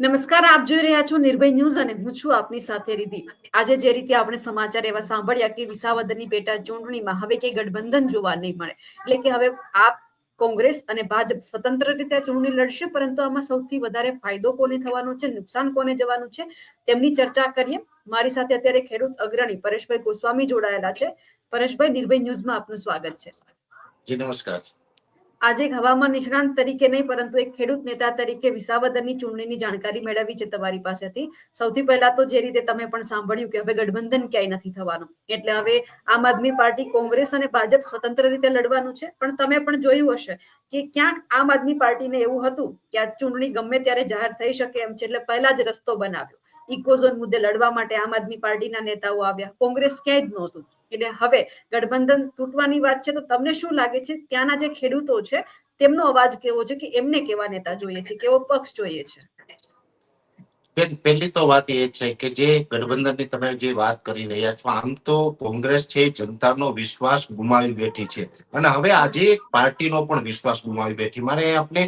નમસ્કાર, આપ જોઈ રહ્યા છો નિર્ભય ન્યૂઝ અને હું છું આપની સાથે રીધિ આજે જે રીતે આપણે સમાચાર એવા સાંભળ્યા કે વિસાવદરની પેટા ચૂંટણીમાં હવે કે ગઠબંધન જોવા નહીં મળે. એટલે કે હવે આપ કોંગ્રેસ અને ભાજપ સ્વતંત્ર રીતે આ ચૂંટણી લડશે, પરંતુ આમાં સૌથી વધારે ફાયદો કોને થવાનો છે, નુકસાન કોને જવાનું છે, તેમની ચર્ચા કરીએ. મારી સાથે અત્યારે ખેડૂત અગ્રણી પરેશભાઈ ગોસ્વામી જોડાયેલા છે. પરેશભાઈ, નિર્ભય ન્યૂઝમાં આપનું સ્વાગત છે. જી, નમસ્કાર. આજે હવામાન નિષ્ણાંત તરીકે નહીં, પરંતુ એક ખેડૂત નેતા તરીકે વિસાવદરની ચૂંટણીની જાણકારી મેળવી છે તમારી પાસેથી. સૌથી પહેલા તો જે રીતે તમે પણ સાંભળ્યું કે હવે ગઠબંધન ક્યાંય નથી થવાનું. એટલે હવે આમ આદમી પાર્ટી, કોંગ્રેસ અને ભાજપ સ્વતંત્ર રીતે લડવાનું છે. પણ તમે પણ જોયું હશે કે ક્યાંક આમ આદમી પાર્ટીને એવું હતું કે આ ચૂંટણી ગમે ત્યારે જાહેર થઈ શકે એમ છે, એટલે પહેલા જ રસ્તો બનાવ્યો. ઇકોઝોન મુદ્દે લડવા માટે આમ આદમી પાર્ટીના નેતાઓ આવ્યા. કોંગ્રેસ ક્યાંય જ નહોતું. એટલે હવે ગઠબંધન તૂટવાની વાત છે તો તમને શું લાગે છે? ત્યાંના જે ખેડૂતો છે, તેમનો અવાજ કેવો છે કે એમને કેવા નેતા જોઈએ છે? કેવો પક્ષ જોઈએ છે? પહેલી તો વાત એ છે કે જે ગઠબંધનની તમે જે વાત કરી રહ્યા છો, આમ તો કોંગ્રેસ છે જનતાનો વિશ્વાસ ગુમાવી બેઠી છે. અને હવે આજે એક પાર્ટીનો પણ વિશ્વાસ ગુમાવી બેઠી. મારે આપણે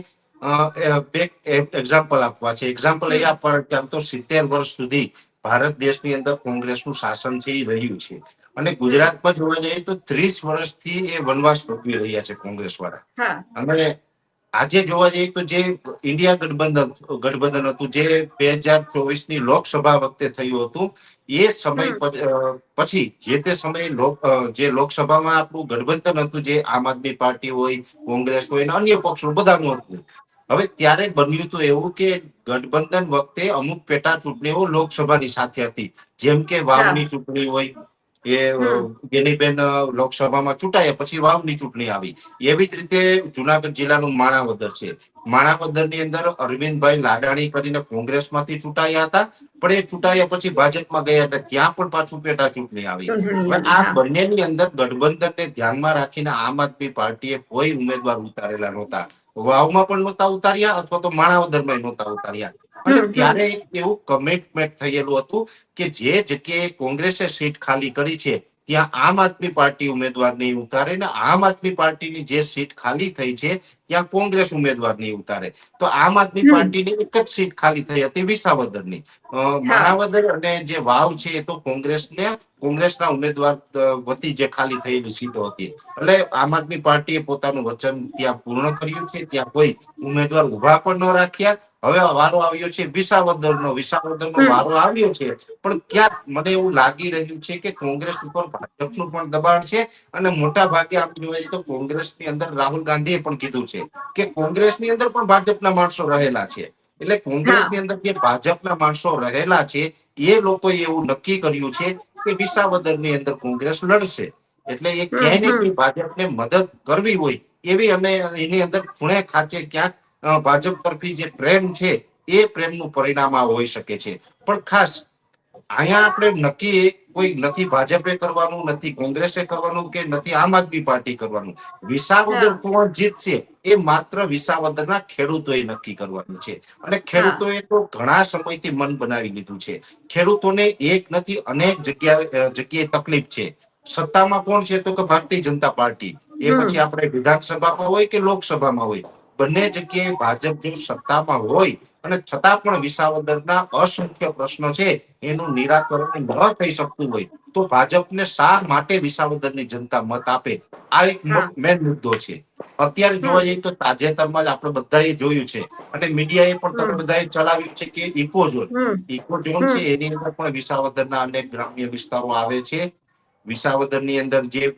બે એક્ઝામ્પલ આપવા છે. એક્ઝામ્પલ એ આપવા આમ તો સિત્તેર વર્ષ સુધી ભારત દેશની અંદર કોંગ્રેસનું શાસન છે એ રહ્યું છે. અને ગુજરાતમાં જોવા જઈએ તો ત્રીસ વર્ષથી એ વનવાસ ભોગવી રહ્યા છે કોંગ્રેસ વાળા અને આજે જોવા જઈએ તો જે ઇન્ડિયા ગઠબંધન ગઠબંધન હતું જે બે હજાર ચોવીસની લોકસભા વખતે થયું હતું એ સમય પછી, જે તે સમયે લોક જે લોકસભામાં આપણું ગઠબંધન હતું જે આમ આદમી પાર્ટી હોય કોંગ્રેસ હોય અને અન્ય પક્ષો બધાનું હતું. હવે ત્યારે બન્યું તો એવું કે ગઠબંધન વખતે અમુક પેટા ચૂંટણીઓ લોકસભાની સાથે હતી. જેમ કે વાવની ચૂંટણી હોય એ. ગેનીબેન લોકસભામાં ચૂંટાયા પછી વાવની ચૂંટણી આવી. એવી જ રીતે જુનાગઢ જિલ્લાનું માણાવદર છે. માણાવદરની અંદર અરવિંદભાઈ લાડાણી કરીને કોંગ્રેસમાંથી ચૂંટાયા હતા પણ એ ચૂંટાયા પછી ભાજપમાં ગયા એટલે ત્યાં પણ પાછું પેટા ચૂંટણી આવી. આ. બંનેની અંદર ગઠબંધનને ધ્યાનમાં રાખીને આમ આદમી પાર્ટીએ કોઈ ઉમેદવાર ઉતારેલા નહોતા. વાવમાં પણ નહોતા ઉતાર્યા અથવા તો માણાવદરમાં નહોતા ઉતાર્યા. અને. ત્યારે એક એવું કમિટમેન્ટ થયેલું હતું કે જે જગ્યાએ કોંગ્રેસે સીટ ખાલી કરી છે ત્યાં આમ આદમી પાર્ટી ઉમેદવાર નહીં ઉતારે ને આમ આદમી પાર્ટીની જે સીટ ખાલી થઈ છે ત્યાં કોંગ્રેસ ઉમેદવાર નહીં ઉતારે. તો આમ આદમી પાર્ટીની એક જ સીટ ખાલી થઈ હતી વિસાવદરની. માણાવદર અને જે વાવ છે એ તો કોંગ્રેસને કોંગ્રેસના ઉમેદવાર વતી જે ખાલી થયેલી સીટો હતી. એટલે આમ આદમી પાર્ટીએ પોતાનું વચન ત્યાં પૂર્ણ કર્યું છે. ત્યાં કોઈ ઉમેદવાર ઊભા પણ ન રાખ્યા. હવે વારો આવ્યો છે વિસાવદરનો. વિસાવદરનો નો વારો આવ્યો છે. પણ ક્યાંક મને એવું લાગી રહ્યું છે કે કોંગ્રેસ ઉપર ભાજપનું પણ દબાણ છે. અને મોટા ભાગે આપણે જોઈએ તો કોંગ્રેસની અંદર રાહુલ ગાંધીએ પણ કીધું છે કે કોંગ્રેસની અંદર પણ ભાજપના માણસો રહેલા છે. એટલે કોંગ્રેસની અંદર જે ભાજપના માણસો રહેલા છે એ લોકોએ એવું નક્કી કર્યું છે કે વિસાવદરની અંદર કોંગ્રેસ લડશે. એટલે એ ક્યાંય ને ભાજપને મદદ કરવી હોય એવી અને એની અંદર ખૂણે ખાચે ક્યાંક ભાજપ તરફી જે પ્રેમ છે એ પ્રેમનું પરિણામ આ હોઈ શકે છે. પણ ખાસ અહીંયા આપણે નક્કી કોઈ નથી ભાજપે કરવાનું નથી કોંગ્રેસે કરવાનું કે નથી આમ આદમી પાર્ટી કરવાનું. વિસાવદર કોણ જીતશે એ માત્ર વિસાવદરના ખેડૂતોએ નક્કી કરવાનું છે. અને ખેડૂતોએ તો ઘણા સમયથી મન બનાવી લીધું છે. ખેડૂતોને એક નથી અનેક જગ્યાએ જગ્યાએ તકલીફ છે. સત્તામાં કોણ છે તો કે ભારતીય જનતા પાર્ટી. એ પછી આપણે વિધાનસભામાં હોય કે લોકસભામાં હોય. બંને જગ્યાએ ભાજપ જો સત્તામાં હોય અને છતાં પણ વિસાવદરના અસંખ્ય પ્રશ્નો છે એનું નિરાકરણ ન થઈ શકતું હોય તો ભાજપને શા માટે વિસાવદરની જનતા મત આપે આ એક. મેન મુદ્દો છે અત્યારે જોવા જઈએ તો તાજેતરમાં જ આપણે બધાએ જોયું છે અને મીડિયાએ પણ તમે બધાએ ચલાવ્યું છે કે ઇકોઝોન. ઇકોઝોન. છે એની અંદર પણ વિસાવદરના અનેક ગ્રામ્ય વિસ્તારો આવે છે વિસાવદરની અંદર જે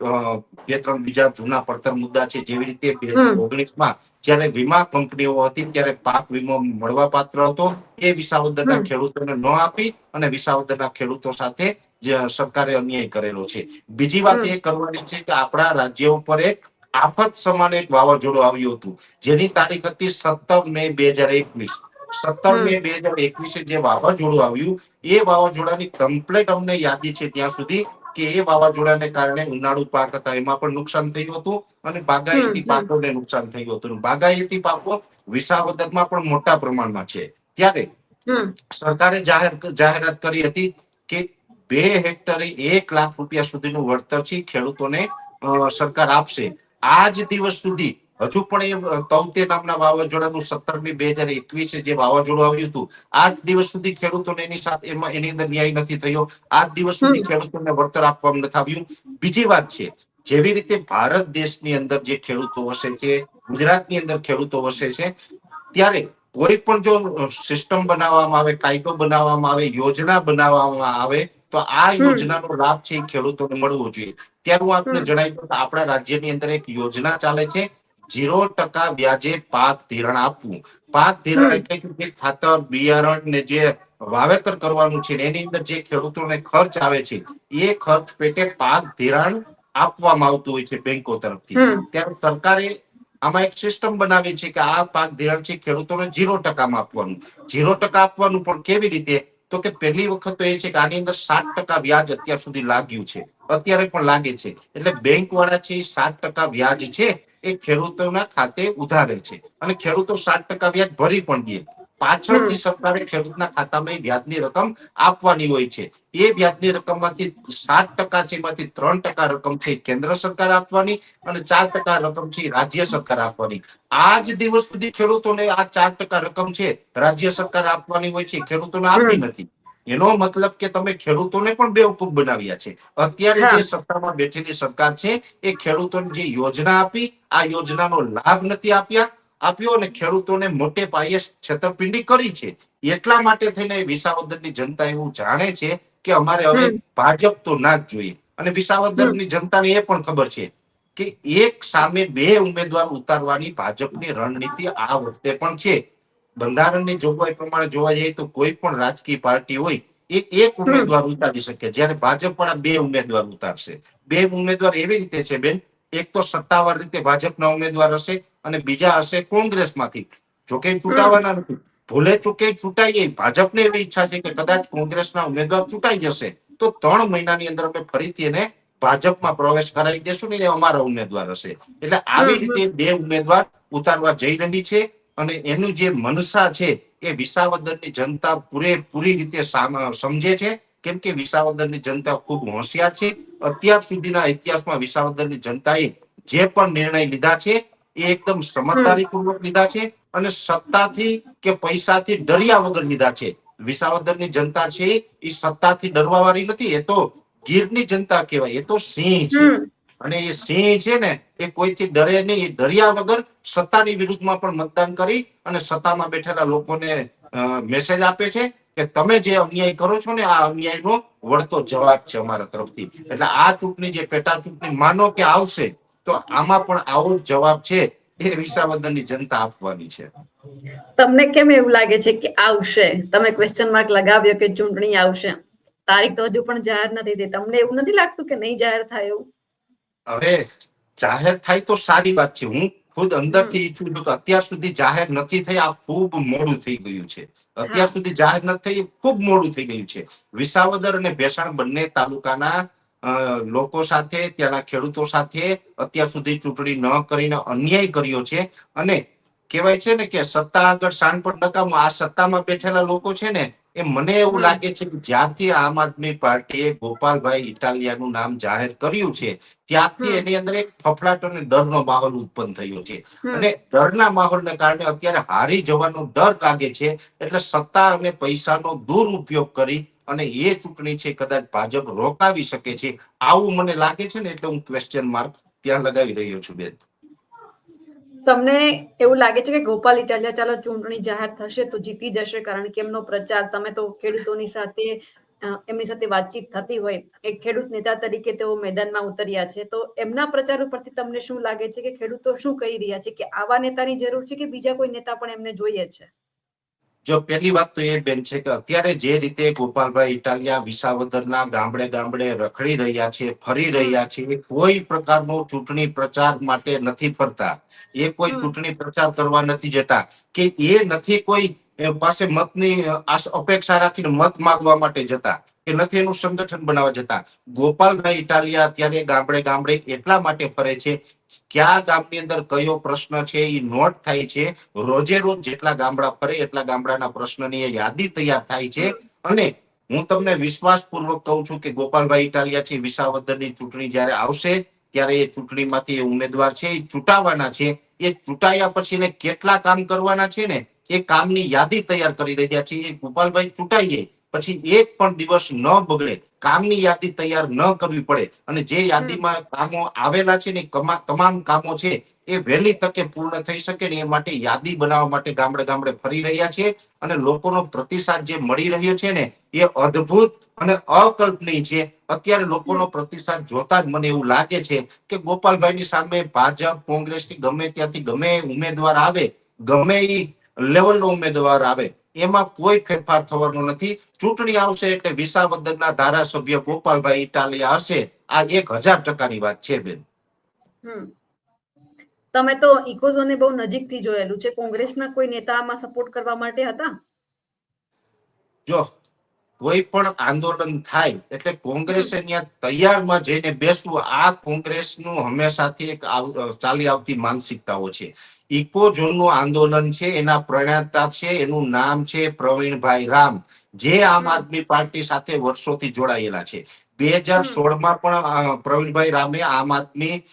બે ત્રણ બીજા જૂના પડતર મુદ્દા છે જેવી રીતે બે હજાર. ઓગણીસમાં જ્યારે વીમા કંપનીઓ હતી ત્યારે પાક વીમો મળવા પાત્ર હતો. એ વિસાવદરના. ખેડૂતોને ન આપી અને વિસાવદરના ખેડૂતો સાથે જે સરકારે અન્યાય કરેલો છે. બીજી વાત એ કરવાની છે કે આપણા રાજ્ય ઉપર એક આફત સમાન એક વાવાઝોડું આવ્યું હતું. જેની તારીખ હતી સત્તર મે બે હજાર એકવીસ. સત્તર મે બે હજાર એકવીસે જે વાવાઝોડું આવ્યું એ વાવાઝોડાની કમ્પ્લેટ અમને યાદી છે ત્યાં સુધી કે એ વાવાઝોડાને કારણે ઉનાળુ પાક હતા. એમાં પણ નુકસાન થયું હતું અને બાગાયતી પાકોને નુકસાન થયું હતું. બાગાયતી પાકો વિસાવદરમાં પણ મોટા પ્રમાણમાં છે. ત્યારે સરકારે જાહેર જાહેરાત કરી હતી કે બે હેક્ટરે એક લાખ રૂપિયા સુધીનું વળતર છે. ખેડૂતોને સરકાર આપશે. આજ દિવસ સુધી હજુ પણ એ તૌતે નામના વાવાઝોડાનું સત્તરમી બે હજાર એકવીસે જે વાવાઝોડું આવ્યું હતું આજ દિવસ સુધી ખેડૂતોને એની સાથે એમાં એની અંદર ન્યાય નથી થયો. આજ દિવસ સુધી ખેડૂતોને વળતર આપવામાં નથી આવ્યું. બીજી વાત છે જેવી રીતે ભારત દેશની અંદર જે ખેડૂતો વસે છે ગુજરાતની અંદર ખેડૂતો વસે છે ત્યારે કોઈ પણ જો સિસ્ટમ બનાવવામાં આવે કાયદો બનાવવામાં આવે યોજના બનાવવામાં આવે તો આ. યોજનાનો લાભ છે ખેડૂતોને મળવો જોઈએ. ત્યારે હું આપને જણાવી દઉં કે આપણા રાજ્યની અંદર એક યોજના ચાલે છે ઝીરો ટકા વ્યાજે પાક ધિરણ આપવું. પાક ધિરણ એટલે કે જે ખાતર બિયારણ ને જે વાવેતર કરવાનું છે એની અંદર જે ખેડૂતોને ખર્ચ આવે છે એ ખર્ચ પેટે પાક ધિરાણ આપવામાં આવતું હોય છે બેંકો તરફથી. ત્યારે સરકારે આમાં એક સિસ્ટમ બનાવી છે કે આ પાક ધિરાણ છે ખેડૂતોને ઝીરો ટકામાં આપવાનું. ઝીરો ટકા આપવાનું પણ કેવી રીતે? તો કે પહેલી વખત તો એ છે કે આની અંદર સાત ટકા વ્યાજ અત્યાર સુધી લાગ્યું છે. અત્યારે પણ લાગે છે. એટલે બેંક વાળા છે સાત ટકા વ્યાજ છે એ ખેડૂતોના ખાતે ઉધારે છે. અને ખેડૂતો સાત ટકા વ્યાજ ભરી પણ દે. પાછળથી સરકારે ખેડૂતના ખાતામાં વ્યાજની રકમ આપવાની હોય છે. એ વ્યાજની રકમમાંથી સાત ટકા છે એમાંથી ત્રણ ટકા રકમ છે કેન્દ્ર સરકાર આપવાની અને ચાર ટકા રકમ છે રાજ્ય સરકાર આપવાની. આજ દિવસ સુધી ખેડૂતોને આ ચાર ટકા રકમ છે રાજ્ય સરકાર આપવાની હોય છે ખેડૂતોને આપી નથી. એનો મતલબ કે તમે ખેડૂતોને પણ બેવકૂફ બનાવ્યા છે. અત્યારે જે સત્તામાં બેઠેલી સરકાર છે એ ખેડૂતોને જે યોજના આપી આ યોજનાનો લાભ નથી આપ્યા આપ્યો અને ખેડૂતોને મોટે પાયે છેતરપિંડી કરી છે. એટલા માટે થઈને વિસાવદરની જનતા એવું જાણે છે કે અમારે હવે ભાજપ તો ના જ જોઈએ. અને વિસાવદરની જનતાને એ પણ ખબર છે કે એક સામે બે ઉમેદવાર ઉતારવાની ભાજપની રણનીતિ આ વખતે પણ છે. બંધારણની જોગવાઈ પ્રમાણે જોવા જઈએ તો કોઈ પણ રાજકીય પાર્ટી હોય એ એક ઉમેદવાર ઉતારી શકે. જ્યારે ભાજપ વાળા બે ઉમેદવાર ઉતારશે. બે ઉમેદવાર એવી રીતે છે બેન એક તો સત્તાવાર રીતે ભાજપના ઉમેદવાર હશે અને બીજા હશે કોંગ્રેસમાંથી. જોકે ચૂંટાવાના નથી. ભૂલે ચૂકે ચૂંટાઈએ ભાજપને એવી ઈચ્છા છે કે કદાચ કોંગ્રેસના ઉમેદવાર ચૂંટાઈ જશે. તો ત્રણ મહિનાની અંદર અમે ફરીથી એને ભાજપમાં પ્રવેશ કરાવી દેશું ને એ અમારા ઉમેદવાર હશે. એટલે આવી. રીતે બે ઉમેદવાર ઉતારવા જઈ રહી છે. અને એનું જે મનસા છે, એ વિસાવદરની જનતા પૂરેપૂરી રીતે સમજે છે. કેમ કે વિસાવદરની જનતા ખૂબ હોશિયાર છે. અત્યાર સુધીના ઇતિહાસમાં વિસાવદરની જનતાએ જે પણ નિર્ણય લીધા છે, એ એકદમ સમજદારી પૂર્વક લીધા છે અને સત્તાથી કે પૈસાથી ડર્યા વગર લીધા છે. વિસાવદરની જનતા છે, એ સત્તાથી ડરવા વાળી નથી. એ તો ગીરની જનતા કહેવાય. એ તો સિંહ છે. અને એ સિંહ છે ને, એ કોઈથી ડરે નહીં, એ ડર્યા વગર સત્તાની વિરુદ્ધમાં પણ મતદાન કરી અને સત્તામાં બેઠેલા લોકોને મેસેજ આપે છે કે તમે જે અન્યાય કરો છો ને, આ અન્યાયનો વળતો જવાબ છે અમારા તરફથી. એટલે આ ચૂંટણી જે પેટા ચૂંટણી માનો કે આવશે, તો આમાં પણ આવો જવાબ છે એ વિસાવદનની જનતા આપવાની છે. તમને કેમ એવું લાગે છે કે આવશે? તમે ક્વેશ્ચન માર્ક લગાવ્યો કે ચૂંટણી આવશે? તારીખ તો હજુ પણ જાહેર નથી થઈ. તમને એવું નથી લાગતું કે નહીં જાહેર થાય એવું? હવે જાહેર થાય તો સારી વાત છે. હું ખુદ અંદરથી ઈચ્છું છું કે અત્યાર સુધી જાહેર નથી થઈ આ ખૂબ મોડું થઈ ગયું છે. અત્યાર સુધી જાહેર નથી થઈ ખૂબ મોડું થઈ ગયું છે. વિસાવદર અને ભેસાણ બંને તાલુકાના અ, લોકો સાથે ત્યાંના ખેડૂતો સાથે અત્યાર સુધી ચૂંટણી ન કરીને અન્યાય કર્યો છે. અને કહેવાય છે ને કે સત્તા આગળ શાનપણ નકામું આ સત્તામાં બેઠેલા લોકો છે ને એ મને એવું લાગે છે કે જ્યારથી આમ આદમી પાર્ટીએ ગોપાલભાઈ ઇટાલિયાનું નામ જાહેર કર્યું છે ત્યારથી એની અંદર એક ફફડાટ અને ડરનો માહોલ ઉત્પન્ન થયો છે. અને ડરના માહોલને કારણે અત્યારે હારી જવાનો ડર લાગે છે એટલે સત્તા અને પૈસાનો દુરુપયોગ કરી અને એ ચૂંટણી છે કદાચ ભાજપ રોકાવી શકે છે આવું મને લાગે છે ને એટલે હું ક્વેશ્ચન માર્ક ત્યાં લગાવી રહ્યો છું બેન. તમને એવું લાગે છે કે ગોપાલ ઇટાલિયા ચાલો ચૂંટણી જાહેર થશે તો જીતી જશે, કારણ કે એમનો પ્રચાર તમે તો ખેડૂતોની સાથે એમની સાથે વાતચીત થતી હોય. એક ખેડૂત નેતા તરીકે તેઓ મેદાનમાં ઉતર્યા છે. તો એમના પ્રચાર ઉપરથી તમને શું લાગે છે કે ખેડૂતો શું કહી રહ્યા છે? કે આવા નેતાની જરૂર છે કે બીજા કોઈ નેતા પણ એમને જોઈએ છે? જો પહેલી વાત તો એ બેન છે કે અત્યારે જે રીતે ગોપાલભાઈ ઇટાલિયા વિસાવદરના ગામડે ગામડે રખડી રહ્યા છે ફરી રહ્યા છે કોઈ પ્રકારનો ચૂંટણી પ્રચાર માટે નથી ફરતા. એ કોઈ ચૂંટણી પ્રચાર કરવા નથી જતા. કે એ નથી કોઈ પાસે મતની અપેક્ષા રાખીને મત માગવા માટે જતા. કે નથી એનું સંગઠન બનાવવા જતા. ગોપાલભાઈ ઇટાલિયા અત્યારે ગામડે ગામડે એટલા માટે ફરે છે, કયા ગામની અંદર કયો પ્રશ્ન છે એ નોટ થાય છે. રોજે રોજ જેટલા ગામડા ફરે એટલા ગામડાના પ્રશ્નની યાદી તૈયાર થાય છે. અને હું તમને વિશ્વાસપૂર્વક કહું છું કે ગોપાલભાઈ ઇટાલિયા છે, વિસાવદરની ચૂંટણી જ્યારે આવશે, ત્યારે એ ચૂંટણીમાંથી એ ઉમેદવાર છે, એ ચૂંટાવાના છે. એ ચૂંટાયા પછી એને કેટલા કામ કરવાના છે ને, એ કામની યાદી તૈયાર કરી રહ્યા છે. એ ગોપાલભાઈ ચૂંટાઈ જાય પછી એક પણ દિવસ ન બગડે, કામની યાદી તૈયાર ન કરવી પડે અને જે યાદીમાં કામો આવેલા છે ને તમામ કામો છે એ વહેલી તકે પૂર્ણ થઈ શકે ને એ માટે યાદી બનાવવા માટે ગામડે ગામડે ફરી રહ્યા છે અને લોકોનો પ્રતિસાદ જે મળી રહ્યો છે ને એ અદ્ભુત અને અકલ્પનીય છે. અત્યારે લોકોનો પ્રતિસાદ જોતા જ મને એવું લાગે છે કે ગોપાલભાઈની સામે ભાજપ, કોંગ્રેસની ગમે ત્યાંથી ગમે ઉમેદવાર આવે, ગમે એ લેવલનો ઉમેદવાર આવે એમાં કોઈ ફેરફાર થવાનો નથી. ચૂંટણી આવશે એટલે વિસાવદરના ધારાસભ્ય ગોપાલભાઈ ઇટાલિયા હશે. આ એક હજાર ટકાની વાત છે બેન. હમ. તમે તો ઇકોઝોને બહુ નજીકથી જોયેલું છે. કોંગ્રેસના કોઈ નેતા આમાં સપોર્ટ કરવા માટે હતા? જો કોઈ પણ આંદોલન થાય એટલે કોંગ્રેસ ત્યાં તૈયારમાં જઈને બેસવું આ કોંગ્રેસનું હંમેશાથી એક ચાલી આવતી માનસિકતાઓ છે. ઇકો ઝોનનું આંદોલન છે એના પ્રણેતા છે એનું નામ છે પ્રવીણભાઈ રામ. જે આમ આદમી પાર્ટી સાથે વર્ષોથી જોડાયેલા છે. બે હજાર સોળમાં પણ પ્રવીણભાઈ રામે આમ આદમી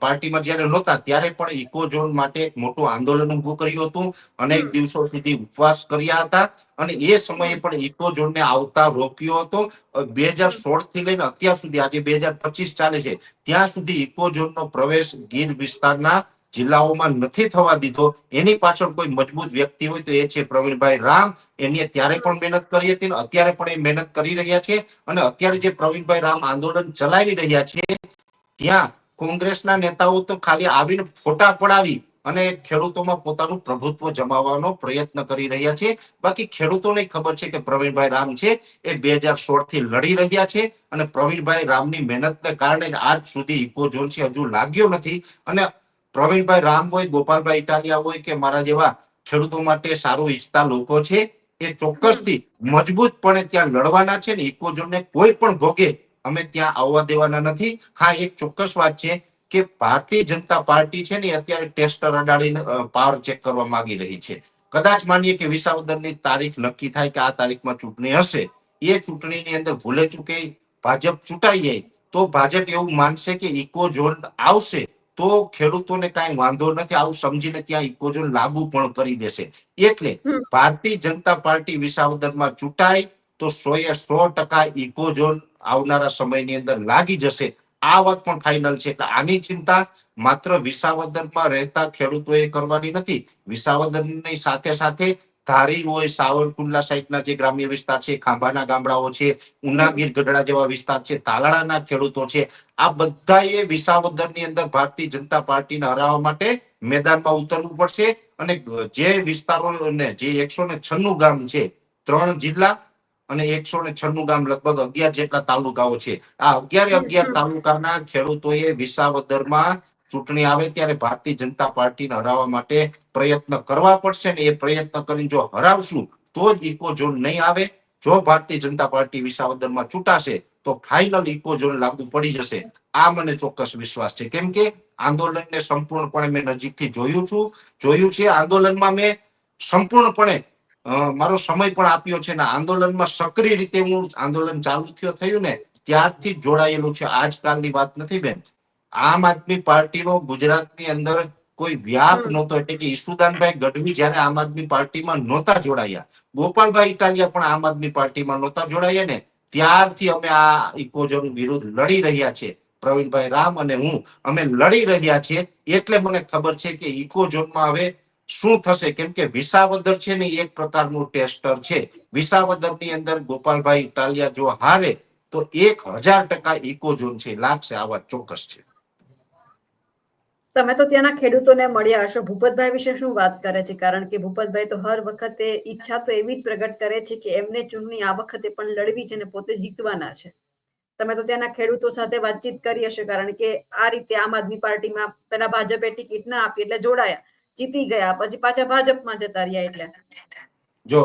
પાર્ટીમાં જયારે નહોતા ત્યારે પણ ઇકો ઝોન માટે એક મોટું આંદોલન ઉભું કર્યું હતું અનેક દિવસો સુધી ઉપવાસ કર્યા હતા અને એ સમયે પણ ઇકો ઝોનને આવતા રોક્યો હતો. બે હજાર સોળથી લઈને અત્યાર સુધી આજે બે હજાર પચીસ ચાલે છે ત્યાં સુધી ઇકો ઝોનનો પ્રવેશ ગીર વિસ્તારના જિલ્લાઓમાં નથી થવા દીધો. એની પાછળ કોઈ મજબૂત વ્યક્તિ હોય તો એ છે પ્રવીણભાઈ રામ. એની ત્યારે પણ મહેનત કરી હતી અને અત્યારે પણ એ મહેનત કરી રહ્યા છે. અને અત્યારે જે પ્રવીણભાઈ રામ આંદોલન ચલાવી રહ્યા છે ત્યાં કોંગ્રેસના નેતાઓ તો ખાલી આવીને ફોટા પડાવી અને ખેડૂતોમાં પોતાનું પ્રભુત્વ જમાવવાનો પ્રયત્ન કરી રહ્યા છે. બાકી ખેડૂતોને ખબર છે કે પ્રવીણભાઈ રામ છે, એ બે હજાર સોળથી લડી રહ્યા છે અને પ્રવીણભાઈ રામની મહેનતને કારણે આજ સુધી ઇકોઝોન છે હજુ લાગ્યો નથી. અને પ્રવીણભાઈ રામ હોય, ગોપાલભાઈ ઇટાલિયા હોય કે મારા જેવા ખેડૂતો માટે સારું ઈચ્છતા લોકો છે, એ ચોક્કસથી મજબૂતપણે ત્યાં લડવાના છે ને ઇકોઝોનને કોઈ પણ ભોગે અમે ત્યાં આવવા દેવાના નથી. હા એક ચોક્કસ વાત છે કે ભારતીય જનતા પાર્ટી છે ને અત્યારે ટેસ્ટર અડાડીને પાવર ચેક કરવા માંગી રહી છે. કદાચ માનીએ કે વિસાવદરની તારીખ નક્કી થાય કે આ તારીખમાં ચૂંટણી હશે. એ ચૂંટણીની અંદર ભૂલે ચૂકે ભાજપ ચૂંટાઈ જાય તો ભાજપ એવું માનશે કે ઇકો ઝોન આવશે તો ખેડૂતોને કાંઈ વાંધો નથી. આવું સમજીને ત્યાં ઇકો ઝોન લાગુ પણ કરી દેશે. એટલે ભારતીય જનતા પાર્ટી વિસાવદરમાં ચૂંટાય તો સોએ સો ટકા ઇકોઝોન આવનારા સમયની અંદર લાગી જશે. આ વાત પણ ફાઇનલ છે. એટલે આની ચિંતા માત્ર વિસાવદરમાં રહેતા ખેડૂતોએ કરવાની નથી. વિસાવદરની સાથે સાથે ધારી હોય સાવરકુંડલા સાઈડના જે ગ્રામ્ય વિસ્તાર છે, ખાંભાના ગામડાઓ છે, ઉનાગીર ગઢડા જેવા વિસ્તાર છે, તાલાળાના ખેડૂતો છે, આ બધાએ વિસાવદરની અંદર ભારતીય જનતા પાર્ટીને હરાવવા માટે મેદાનમાં ઉતરવું પડશે. અને જે વિસ્તારો ને જે એકસો ને છન્નું ગામ છે, ત્રણ જિલ્લા અને એકસો ને છન્નું ગામ લગભગ અગિયાર જેટલા તાલુકાઓ છે. આ અગિયારે અગિયાર તાલુકાના ખેડૂતોએ વિસાવદરમાં ચૂંટણી આવે ત્યારે ભારતીય જનતા પાર્ટીને હરાવવા માટે પ્રયત્ન કરવા પડશે ને એ પ્રયત્ન કરીને જો હરાવશું તો જ ઇકો ઝોન નહીં આવે. જો ભારતીય જનતા પાર્ટી વિસાવદરમાં ચૂંટાશે તો ફાઇનલ ઇકો ઝોન લાગુ પડી જશે. આ મને ચોક્કસ વિશ્વાસ છે. કેમ કે આંદોલનને સંપૂર્ણપણે મેં નજીકથી જોયું છું. જોયું છે આંદોલનમાં મેં સંપૂર્ણપણે મારો સમય પણ આપ્યો છે અને આંદોલનમાં સક્રિય રીતે હું આંદોલન ચાલુ થયો થયું ને ત્યારથી જોડાયેલું છે. આજકાલની વાત નથી બેન. આમ આદમી પાર્ટીનો ગુજરાતની અંદર કોઈ વ્યાપ નહોતો. એટલે કે ઈસુદાનભાઈ ગઢવી જયારે આમ આદમી પાર્ટીમાં નહોતા જોડાયા. ગોપાલભાઈ ઇટાલિયા પણ આમ આદમી પાર્ટીમાં નહોતા જોડાયા ને ત્યારથી અમે આ ઇકોઝોન વિરુદ્ધ લડી રહ્યા છે. પ્રવીણભાઈ રામ અને હું અમે લડી રહ્યા છીએ. એટલે મને ખબર છે કે ઇકોઝોનમાં હવે શું થશે? કેમ કે વિસાવદર છે ને એક પ્રકારનું ટેસ્ટર છે. વિસાવદરની અંદર ગોપાલભાઈ ઇટાલિયા જો હારે, તો એક હજાર ટકા ઇકોઝોન છે. લાગશે આ વાત ચોક્કસ છે. તમે તો ત્યાંના ખેડૂતોને મળ્યા હશો. ભૂપતભાઈ વિશે શું વાત કરે છે? કારણ કે ભૂપતભાઈ તો હર વખતે ઈચ્છા તો એવી જ પ્રગટ કરે છે કે એમને ચૂંટણી આ વખતે પણ લડવી છે અને પોતે જીતવાના છે. તમે તો ત્યાંના ખેડૂતો સાથે વાતચીત કરી હશે, કારણ કે આ રીતે આમ આદમી પાર્ટીમાં પેલા ભાજપે ટિકિટ ના આપી એટલે જોડાયા. જીતી ગયા. પછી પાછા ભાજપમાં જતા રહ્યા એટલે. જો,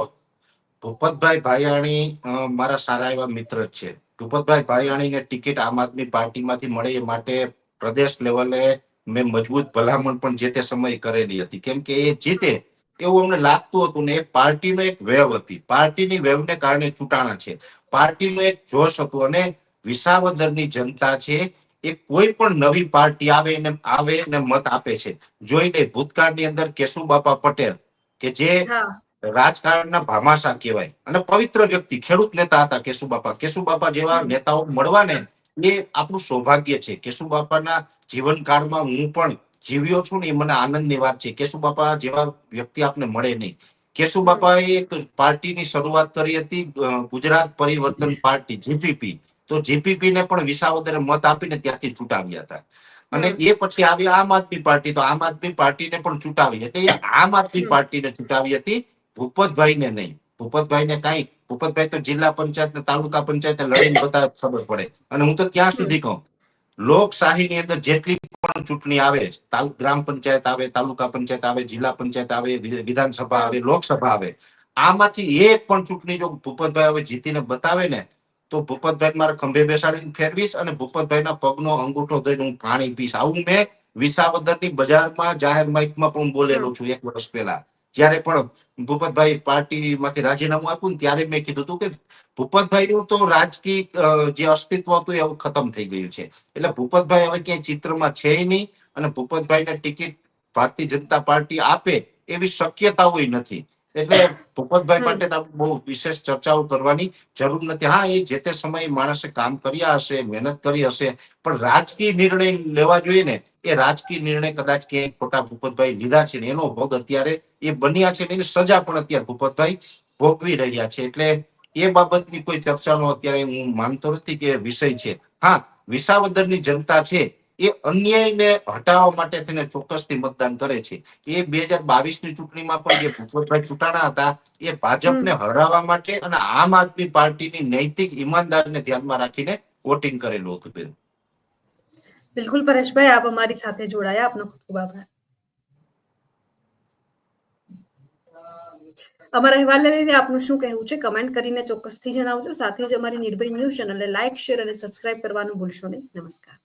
ભૂપતભાઈ ભાયાણી મારા સારા એવા મિત્ર છે. ભૂપતભાઈ ભાયાણીને ટિકિટ આમ આદમી પાર્ટીમાંથી મળે એ માટે પ્રદેશ લેવલે મેં મજબૂત ભલામણ પણ જે તે સમયે કરેલી હતી. કેમ કે એ જીતે એવું અમને લાગતું હતું ને એ પાર્ટીનો એક વેવ હતી. પાર્ટીની વેવને કારણે ચૂંટાણા છે. પાર્ટીનો એક જોશ હતો અને વિસાવદરની જનતા છે એ કોઈ પણ નવી પાર્ટી આવે ને આવે ને મત આપે છે. જોઈ લે ભૂતકાળની અંદર કેશુબાપા પટેલ કે જે રાજકારણના ભામાશા કહેવાય. અને પવિત્ર વ્યક્તિ ખેડૂત નેતા હતા કેશુબાપા. કેશુબાપા જેવા નેતાઓ મળવાને એ આપણું સૌભાગ્ય છે. કેશુબાપાના જીવનકાળમાં હું પણ જીવ્યો છું ને એ મને આનંદની વાત છે. કેશુબાપા જેવા વ્યક્તિ આપને મળે નહીં. કેશુબાપાએ એક પાર્ટીની શરૂઆત કરી હતી ગુજરાત પરિવર્તન પાર્ટી જીપીપી. તો જીપીપી ને પણ વિસાવદરે મત આપીને ત્યાંથી ચૂંટાવ્યા હતા. અને એ પછી આવી આમ આદમી પાર્ટી તો આમ આદમી પાર્ટીને પણ ચૂંટાવી એટલે એ આમ આદમી પાર્ટીને ચૂંટાવી હતી ભૂપતભાઈને નહીં. ભૂપતભાઈને કાંઈ ભૂપતભાઈ તો જિલ્લા પંચાયત ને તાલુકા પંચાયત લડીને બધા ખબર પડે. અને હું તો ત્યાં સુધી કહું લોકશાહીની અંદર જેટલી પણ ચૂંટણી આવે ગ્રામ પંચાયત આવે તાલુકા પંચાયત આવે જિલ્લા પંચાયત આવે વિધાનસભા આવે લોકસભા આવે આમાંથી એક પણ ચૂંટણી જો ભૂપતભાઈ હવે જીતીને બતાવે ને તો ભૂપતભાઈ મારા ખંભે બેસાડીને ફેરવીશ અને ભૂપતભાઈના પગનો અંગૂઠો દઈને હું પાણી પીશ. આવું મેં વિસાવદરની બજારમાં જાહેર માઇકમાં પણ બોલેલો છું એક વર્ષ પહેલા. જ્યારે પણ ભૂપતભાઈ પાર્ટીમાંથી રાજીનામું આપ્યું ને ત્યારે મેં કીધું હતું કે ભૂપતભાઈનું તો રાજકીય જે અસ્તિત્વ હતું એ ખતમ થઈ ગયું છે. એટલે ભૂપતભાઈ હવે ક્યાંય ચિત્રમાં છે નહીં અને ભૂપતભાઈને ટિકિટ ભારતીય જનતા પાર્ટી આપે એવી શક્યતાઓ નથી. એટલે ભૂપતભાઈ માટે બહુ વિશેષ ચર્ચાઓ કરવાની જરૂર નથી. હા એ જે તે સમયે માણસે કામ કર્યા હશે મહેનત કરી હશે પણ રાજકીય નિર્ણય લેવા જોઈએ ને એ રાજકીય નિર્ણય કદાચ ક્યાંય ખોટા ભૂપતભાઈ લીધા છે ને એનો ભોગ અત્યારે એ બન્યા છે ને એની સજા પણ અત્યારે ભૂપતભાઈ ભોગવી રહ્યા છે. એટલે એ બાબતની કોઈ ચર્ચાનો અત્યારે હું માનતો નથી કે વિષય છે. હા વિસાવદરની જનતા છે એ અન્યાયને હટાવવા માટે થઈને ચોક્કસથી મતદાન કરે છે. એ બે હજાર બાવીસની ચૂંટણીમાં પણ જે ભૂપતભાઈ ચૂંટાણા હતા એ ભાજપને હરાવવા માટે અને આમ આદમી પાર્ટીની નૈતિક ઈમાનદારીને ધ્યાનમાં રાખીને વોટિંગ કરેલું હતું બેન. બિલકુલ પરેશભાઈ આપ અમારી સાથે જોડાયા. આપનો ખૂબ ખૂબ આભાર. અમારા અહેવાલને લઈને આપનું શું કહેવું છે? કમેન્ટ કરીને ચોક્કસથી જણાવજો. સાથે જ અમારી નિર્ભય ન્યૂઝ ચેનલને લાઇક શેર અને સબસ્ક્રાઇબ કરવાનું ભૂલશો નહીં. નમસ્કાર.